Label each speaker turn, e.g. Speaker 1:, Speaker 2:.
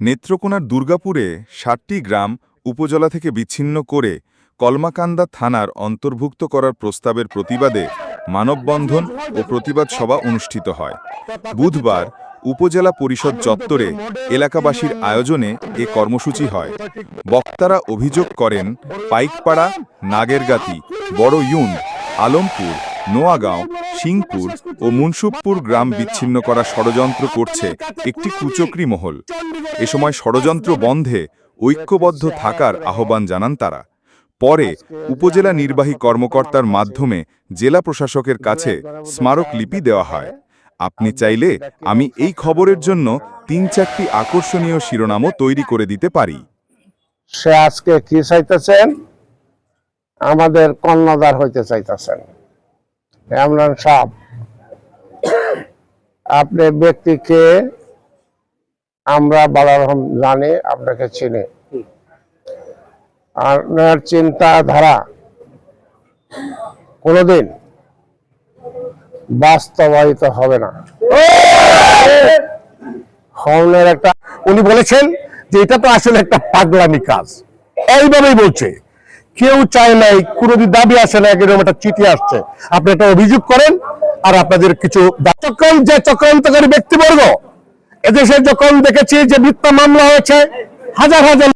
Speaker 1: নেত্রকোনার দুর্গাপুরে ষাটটি গ্রাম উপজেলা থেকে বিচ্ছিন্ন করে কলমাকান্দা থানার অন্তর্ভুক্ত করার প্রস্তাবের প্রতিবাদে মানববন্ধন ও প্রতিবাদ সভা অনুষ্ঠিত হয়। বুধবার উপজেলা পরিষদ চত্বরে এলাকাবাসীর আয়োজনে এ কর্মসূচি হয়। বক্তারা অভিযোগ করেন, পাইকপাড়া, নাগেরগাতি বড় ইউন আলমপুর, নোয়াগাঁও সিংপুর ও মুনসুবপুর গ্রাম বিচ্ছিন্ন করা ষড়যন্ত্র করছে একটি কুচক্রী মহল। এ সময় ষড়যন্ত্র বন্ধে ঐক্যবদ্ধ থাকার আহ্বান জানান তারা। পরে উপজেলা নির্বাহী কর্মকর্তার মাধ্যমে জেলা প্রশাসকের কাছে স্মারকলিপি দেওয়া হয়। আপনি চাইলে আমি এই খবরের জন্য তিন চারটি আকর্ষণীয় শিরোনামও তৈরি করে দিতে পারি।
Speaker 2: সে আজকে কি চাইতেছেন? আমাদের কর্ণধার হইতে চাইতেছেন। এমরান সাহ আপনি ব্যক্তিকে আমরা বালা রকম জানি, আপনাকে চিনি। আপনার চিন্তাধারা কোনোদিন বাস্তবায়িত হবে না। একটা
Speaker 3: উনি বলেছেন যে এটা তো আসলে একটা পাগলামি কাজ। এইভাবেই বলছে। কেউ চায় নাই, কোনোদিন দাবি আসে না এরকম একটা চিঠি আসছে। আপনি একটা অভিযোগ করেন আর আপনাদের কিছু চক্রান্ত, যে চক্রান্তকারী ব্যক্তিবর্গ, এদেশে যখন দেখেছি যে মিথ্যা মামলা হয়েছে, হাজার হাজার